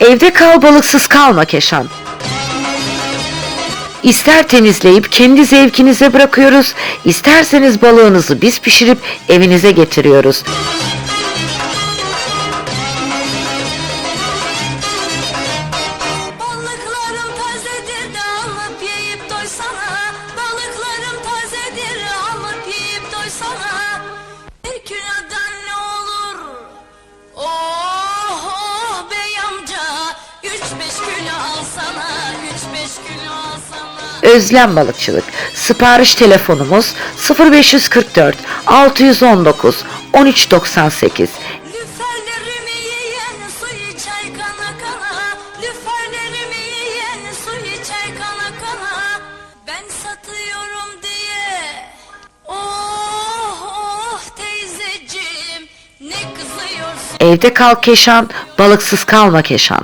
Evde kal balıksız kalma Keşan. İster temizleyip kendi zevkinize bırakıyoruz, isterseniz balığınızı biz pişirip evinize getiriyoruz. Balıklarım tazedir de alıp yiyip doysana Özlem Balıkçılık. Sipariş telefonumuz 0544 619 1398. Lüferlerimi yiyen su içer kana kana Lüferlerimi yiyen su içer kana kana Ben satıyorum diye Oh oh teyzeciğim ne kızıyorsun Evde kal Keşan, balıksız kalma Keşan.